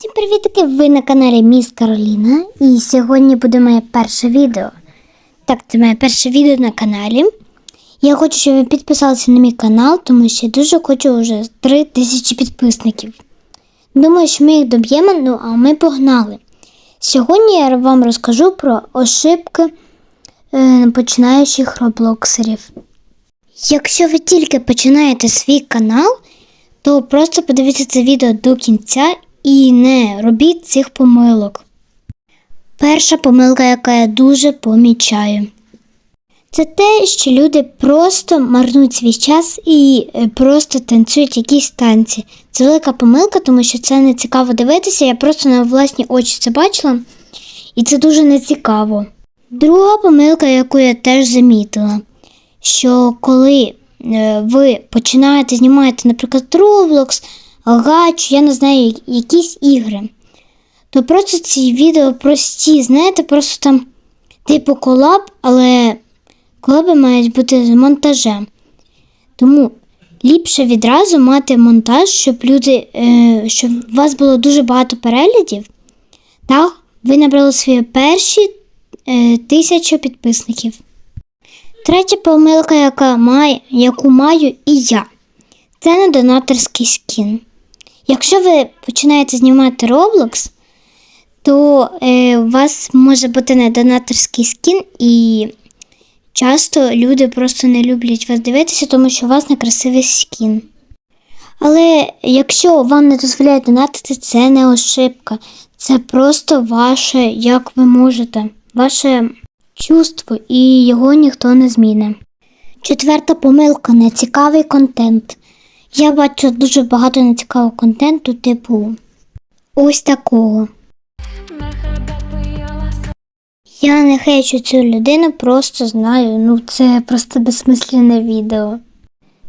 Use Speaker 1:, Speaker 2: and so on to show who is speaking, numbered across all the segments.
Speaker 1: Всім привітки! Ви на каналі Міс Кароліна. І сьогодні буде моє перше відео. Так, це моє перше відео на каналі. Я хочу, щоб ви підписалися на мій канал, тому що я дуже хочу вже 3 тисячі підписників. Думаю, що ми їх доб'ємо, ну а ми погнали. Сьогодні я вам розкажу про ошибки е, починаючих роблоксерів. Якщо ви тільки починаєте свій канал, то просто подивіться це відео до кінця і не робіть цих помилок. Перша помилка, яка я дуже помічаю, це те, що люди просто марнують свій час і е, просто танцюють якісь танці. Це велика помилка, тому що це не цікаво дивитися. Я просто на власні очі це бачила, і це дуже нецікаво. Друга помилка, яку я теж замітила, що коли е, ви починаєте знімати, наприклад, Roblox, Гач, я не знаю, якісь ігри, то просто ці відео прості, знаєте, просто там типу колаб, але колаби мають бути з монтажем. Тому ліпше відразу мати монтаж, щоб люди, е, щоб у вас було дуже багато переглядів, та ви набрали свої перші е, тисячу підписників. Третя помилка, яка має, яку маю і я, це недонаторський скін. Якщо ви починаєте знімати Roblox, то е, у вас може бути недонаторський скін, і часто люди просто не люблять вас дивитися, тому що у вас некрасивий скін. Але якщо вам не дозволяють донатити, це не ошибка. Це просто ваше, як ви можете, ваше чувство, і його ніхто не зміни. Четверта помилка нецікавий контент. Я бачу дуже багато нецікавого контенту, типу ось такого. Я не хейчу цю людину, просто знаю, ну це просто безсмисленне відео.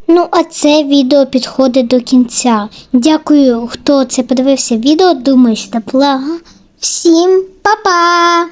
Speaker 1: Ну, а це відео підходить до кінця. Дякую, хто це подивився відео. Думаю, що це блага. Всім па-па!